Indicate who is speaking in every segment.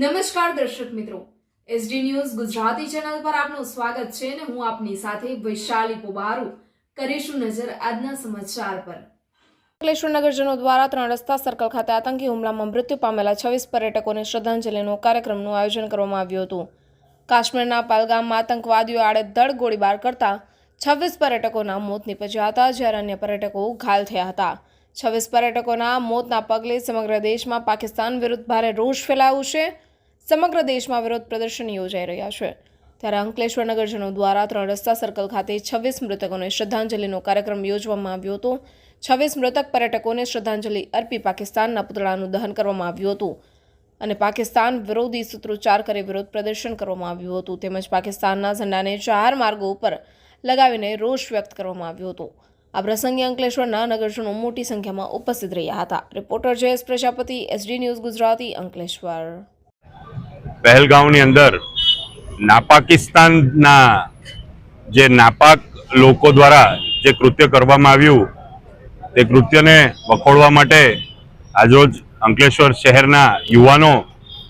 Speaker 1: નમસ્કાર દર્શક મિત્રો. એસડી ન્યૂઝ ગુજરાતી ચેનલ પર આપનું સ્વાગત છે અને હું આપની સાથે વૈશાલી પોબારુ. કરીશું નજર આજના સમાચાર પર.
Speaker 2: અંકલેશ્વર નગરજનો દ્વારા ત્રણ રસ્તા સર્કલ ખાતે આતંકી હુમલામાં મૃત્યુ પામેલા છવ્વીસ પર્યટકોને શ્રદ્ધાંજલિનું કાર્યક્રમનું આયોજન કરવામાં આવ્યું હતું. કાશ્મીરના પાલગામમાં આતંકવાદીઓ આડેધડ ગોળીબાર કરતા છવ્વીસ પર્યટકોના મોત નીપજ્યા હતા, જ્યારે અન્ય પર્યટકો ઘાયલ થયા હતા. છવ્વીસ પર્યટકોના મોતના પગલે સમગ્ર દેશમાં પાકિસ્તાન વિરુદ્ધ ભારે રોષ ફેલાયું છે. સમગ્ર દેશમાં વિરોધ પ્રદર્શન યોજાઈ રહ્યા છે. ત્યારે અંકલેશ્વર નગરજનો દ્વારા ત્રણ રસ્તા સર્કલ ખાતે છવ્વીસ મૃતકોને શ્રદ્ધાંજલિનો કાર્યક્રમ યોજવામાં આવ્યો હતો. છવ્વીસ મૃતક પર્યટકોને શ્રદ્ધાંજલિ અર્પી પાકિસ્તાનના પુતળાનું દહન કરવામાં આવ્યું હતું અને પાકિસ્તાન વિરોધી સૂત્રોચ્ચાર કરી વિરોધ પ્રદર્શન કરવામાં આવ્યું હતું. તેમજ પાકિસ્તાનના ઝંડાને ચાર માર્ગો ઉપર લગાવીને રોષ વ્યક્ત કરવામાં આવ્યો હતો. આ પ્રસંગે અંકલેશ્વરના નગરજનો મોટી સંખ્યામાં ઉપસ્થિત રહ્યા હતા. Reporter Jayesh Prajapati, SD news Gujarati, Ankleshwar.
Speaker 3: પહેલગાંવની અંદર નાપાકિસ્તાનના જે નાપાક લોકો દ્વારા જે કૃત્ય કરવામાં આવ્યું, તે કૃત્યને વખોડવા માટે આજરોજ અંકલેશ્વર શહેરના યુવાનો,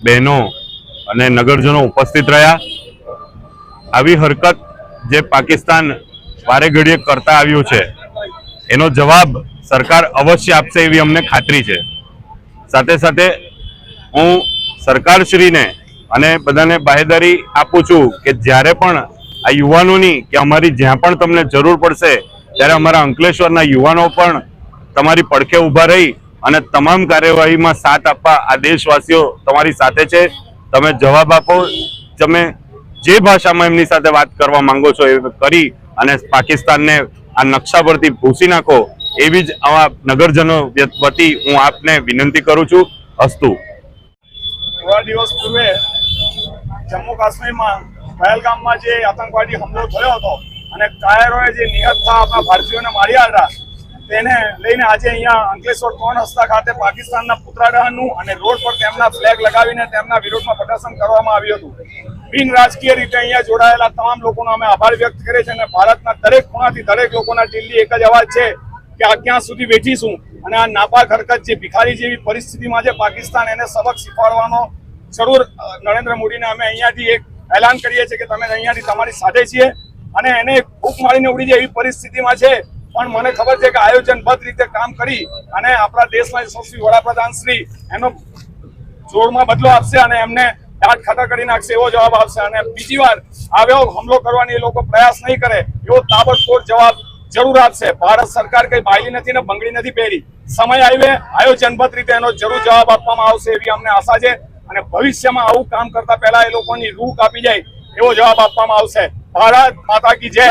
Speaker 3: બહેનો અને નગરજનો ઉપસ્થિત રહ્યા. આવી હરકત જે પાકિસ્તાન વારે ઘડીએ કરતા આવ્યું છે, એનો જવાબ સરકાર અવશ્ય આપશે એવી અમને ખાતરી છે. સાથે સાથે હું સરકારશ્રીને અને બધાને બાહેદારી આપું છું કે જ્યારે પણ આ યુવાનોની કે અમારી જ્યાં પણ તમને જરૂર પડશે, ત્યારે અમારા અંકલેશ્વરના યુવાનો પણ તમારી પડખે ઊભા રહી અને તમામ કાર્યવાહીમાં સાથ આપવા આ દેશવાસીઓ તમારી સાથે છે. તમે જવાબ આપો, તમે જે ભાષામાં એમની સાથે વાત કરવા માંગો છો એ કરી અને પાકિસ્તાનને આ નકશા પરથી ભૂસી નાખો, એવી જ આવા નગરજનો વતી હું આપને વિનંતી કરું છું. અસ્તુ.
Speaker 4: દિવસ પૂર્વે જમ્મુ કાશ્મીરમાં પહેલગામમાં જે આતંકવાદી હુમલો થયો હતો અને કાયરોએ જે નિહત આપણા ભારતીયોને માર્યા હતા તેને લઈને આજે અહીંયા અંકલેશ્વર કોન હસ્તા ખાતે પાકિસ્તાનના પુતળા અને રોડ પર તેમના ફ્લેગ લગાવીને તેમના વિરોધમાં પ્રદર્શન કરવામાં આવ્યું હતું. બિન રાજકીય રીતે અહીંયા જોડાયેલા તમામ લોકોનો અમે આભાર વ્યક્ત કરીએ છીએ અને ભારતના દરેક ખૂણાથી દરેક લોકોના દિલ્હી એક જ અવાજ છે કે આ ક્યાં સુધી વેઠીશું અને આ નાપાક હરકત જે ભિખારી જેવી પરિસ્થિતિમાં છે પાકિસ્તાન એને સબક શીખવાડવાનો જરૂર નરેન્દ્ર મોદીને અમે અહીંયાથી એક એલાન કરીએ છીએ કે તમે અહીંયાથી તમારી સાથે છીએ અને એને ભૂખ મારીને ઉડી જાય એવી પરિસ્થિતિમાં છે. પણ મને ખબર છે કે આયોજનબદ્ધ રીતે કામ કરી અને આપણા દેશના યશસ્વી વડાપ્રધાન શ્રી એનો જોરમાં બદલો આપશે અને એમને દાંત ખાતા કરી નાખશે એવો જવાબ આપશે. અને બીજી વાર આવ્યો હુમલો કરવાની એ લોકો પ્રયાસ નહીં કરે એવો તાબડતોડ જવાબ જરૂર આપશે. ભારત સરકાર કઈ બાયલી નથી ને બંગડી નથી પહેરી. સમય આવ્યો આયોજનબદ્ધ રીતે એનો જરૂર જવાબ આપવામાં આવશે એવી અમને આશા છે. અને ભવિષ્યમાં આવું કામ કરતા પહેલા એ લોકોની રૂહ કાપી જાય એવો જવાબ આપવામાં આવશે. ભારત માતા કી જય.